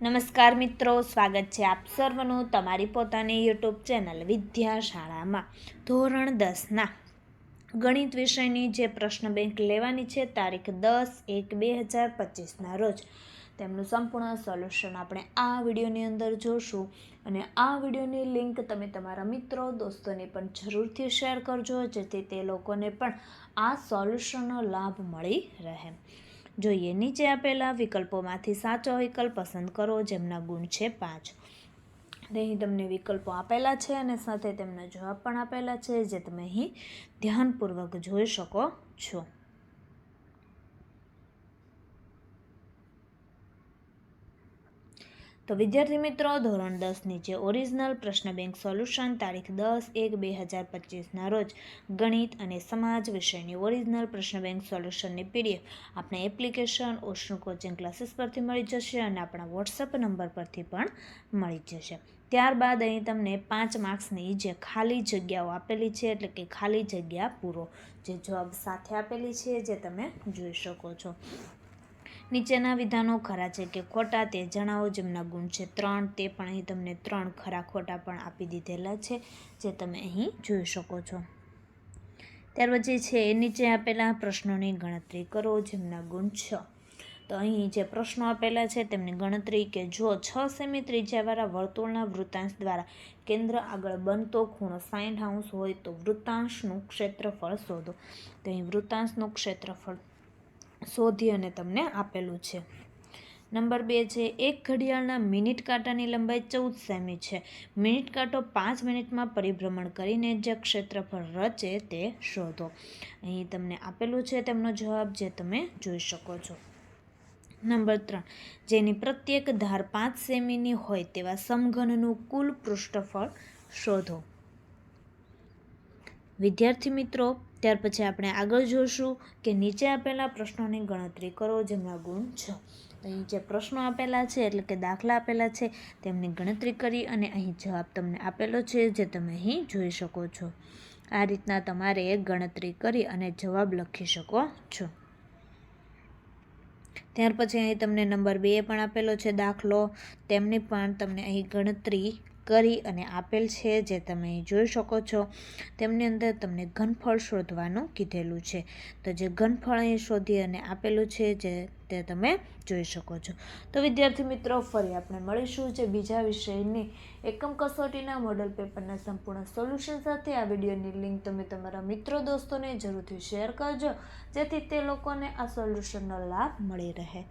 નમસ્કાર મિત્રો, સ્વાગત છે આપ સર્વનું તમારી પોતાની યુટ્યુબ ચેનલ વિદ્યાશાળામાં. ધોરણ દસના ગણિત વિષયની જે પ્રશ્ન બેંક લેવાની છે, તારીખ દસ એક બે હજાર પચીસના રોજ. તેમનું સંપૂર્ણ સોલ્યુશન આપણે આ વિડીયોની અંદર જોશું અને આ વિડીયોની લિંક તમે તમારા મિત્રો, દોસ્તોને પણ જરૂરથી શેર કરજો, જેથી તે લોકોને પણ આ સોલ્યુશનનો લાભ મળી રહે. જોઈએ. નીચે આપેલા વિકલ્પોમાંથી સાચો વિકલ્પ પસંદ કરો, જેમના ગુણ છે પાંચ. અહીં તમને વિકલ્પો આપેલા છે અને સાથે તેમના જવાબ પણ આપેલા છે, જે તમે અહીં ધ્યાનપૂર્વક જોઈ શકો છો. તો વિદ્યાર્થી મિત્રો, ધોરણ દસ નીચે ઓરિજિનલ પ્રશ્ન બેંક સોલ્યુશન તારીખ દસ એક બે હજાર પચીસના રોજ ગણિત અને સમાજ વિષયની ઓરિજિનલ પ્રશ્ન બેંક સોલ્યુશનની પીડીએફ આપણે એપ્લિકેશન ઓશનું કોચિંગ ક્લાસીસ પરથી મળી જશે અને આપણા વોટ્સઅપ નંબર પરથી પણ મળી જશે. ત્યારબાદ અહીં તમને પાંચ માર્ક્સની જે ખાલી જગ્યાઓ આપેલી છે, એટલે કે ખાલી જગ્યા પૂરો જે જવાબ સાથે આપેલી છે, જે તમે જોઈ શકો છો. નીચેના વિધાનો ખરા છે કે ખોટા તે જણાવો જેમના ગુણ છે. ત્રણ, તે પણ અહીં તમને ત્રણ ખરા ખોટા પણ આપી દીધેલા છે, જે તમે અહીં જોઈ શકો છો. ત્યાર પછી છે, નીચે આપેલા પ્રશ્નોની ગણતરી કરો, જેમના ગુણ છ. તો અહીં જે પ્રશ્નો આપેલા છે, તેમની ગણતરી કે જો છ સેમી ત્રિજ્યાવાળા વર્તુળના વૃત્તાંશ દ્વારા કેન્દ્ર આગળ બનતો ખૂણો સાઇન હાઉસ હોય તો વૃત્તાંશનું ક્ષેત્રફળ શોધો. તો અહીં વૃત્તાંશનું ક્ષેત્રફળ શોધી અને તમને આપેલું છે. નંબર બે છે, એક ઘડિયાળના મિનિટ કાંટાની લંબાઈ ચૌદ સેમી છે. મિનિટ કાંટો પાંચ મિનિટમાં પરિભ્રમણ કરીને જે ક્ષેત્રફળ રચે તે શોધો. અહીં તમને આપેલું છે તેમનો જવાબ જે તમે જોઈ શકો છો. નંબર ત્રણ, જેની પ્રત્યેક ધાર પાંચ સેમીની હોય તેવા સમઘનનું કુલ પૃષ્ઠફળ શોધો. વિદ્યાર્થી મિત્રો ત્યાર પછી આપણે આગળ જોશું કે નીચે આપેલા પ્રશ્નોની ગણતરી કરો જેમના ગુણ છ. અહીં જે પ્રશ્નો આપેલા છે, એટલે કે દાખલા આપેલા છે, તેમની ગણતરી કરી અને અહીં જવાબ તમને આપેલો છે જે તમે અહીં જોઈ શકો છો. આ રીતના તમારે ગણતરી કરી અને જવાબ લખી શકો છો. ત્યાર પછી અહીં તમને નંબર બે પણ આપેલો છે, દાખલો. તેમની પણ તમને અહીં ગણતરી કરી અને આપેલ છે જે તમે જોઈ શકો છો, તેમની અંદર તમને ઘનફળ શોધવાનું કીધેલું છે. તો જે ઘનફળ અહીં શોધી અને આપેલું છે જે તે તમે જોઈ શકો છો. તો વિદ્યાર્થી મિત્રો, ફરી આપણે મળીશું જે બીજા વિષયની એકમ કસોટીના મોડલ પેપરના સંપૂર્ણ સોલ્યુશન સાથે. આ વિડીયોની લિંક તમે તમારા મિત્રો દોસ્તોને જરૂરથી શેર કરજો, જેથી તે લોકોને આ સોલ્યુશનનો લાભ મળી રહે.